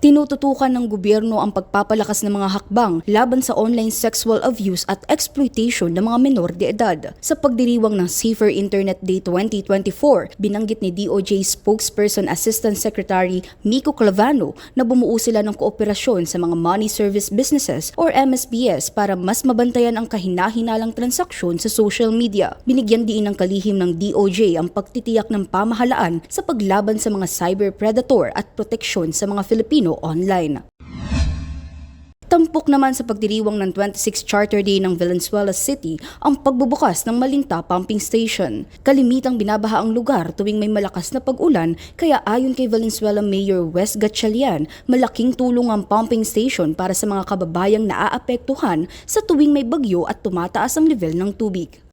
Tinututukan ng gobyerno ang pagpapalakas ng mga hakbang laban sa online sexual abuse at exploitation ng mga menor de edad. Sa pagdiriwang ng Safer Internet Day 2024, binanggit ni DOJ spokesperson Assistant Secretary Miko Clavano na bumuo sila ng kooperasyon sa mga money service businesses or MSBS para mas mabantayan ang kahinahinalang transaksyon sa social media. Binigyan din ng kalihim ng DOJ ang pagtitiyak ng pamahalaan sa paglaban sa mga cyber predator at proteksyon sa mga Filipino online. Tampok naman sa pagdiriwang ng 26th Charter Day ng Valenzuela City ang pagbubukas ng Malinta Pumping Station. Kalimitang binabaha ang lugar tuwing may malakas na pag-ulan kaya ayon kay Valenzuela Mayor Wes Gatchalian, malaking tulong ang pumping station para sa mga kababayang naaapektuhan sa tuwing may bagyo at tumataas ang level ng tubig.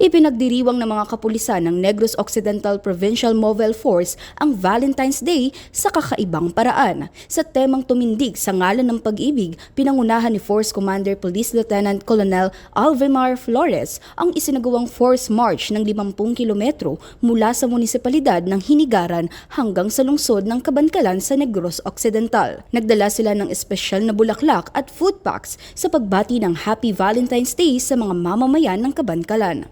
Ipinagdiriwang ng mga kapulisan ng Negros Occidental Provincial Mobile Force ang Valentine's Day sa kakaibang paraan. Sa temang tumindig sa ngalan ng pag-ibig, pinangunahan ni Force Commander Police Lieutenant Colonel Alvemar Flores ang isinagawang Force March ng 50 kilometro mula sa munisipalidad ng Hinigaran hanggang sa lungsod ng Kabankalan sa Negros Occidental. Nagdala sila ng espesyal na bulaklak at food packs sa pagbati ng Happy Valentine's Day sa mga mamamayan ng Kabankalan.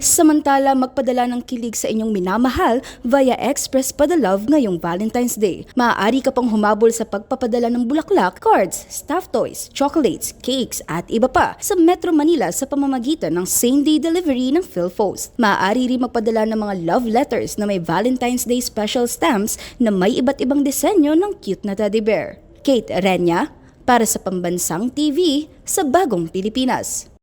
Samantala, magpadala ng kilig sa inyong minamahal via Express Padalove ngayong Valentine's Day. Maaari ka pang humabol sa pagpapadala ng bulaklak, cards, stuffed toys, chocolates, cakes at iba pa sa Metro Manila sa pamamagitan ng same-day delivery ng PhilPost. Maaari rin magpadala ng mga love letters na may Valentine's Day special stamps na may iba't ibang disenyo ng cute na teddy bear. Kate Renya, para sa Pambansang TV sa Bagong Pilipinas.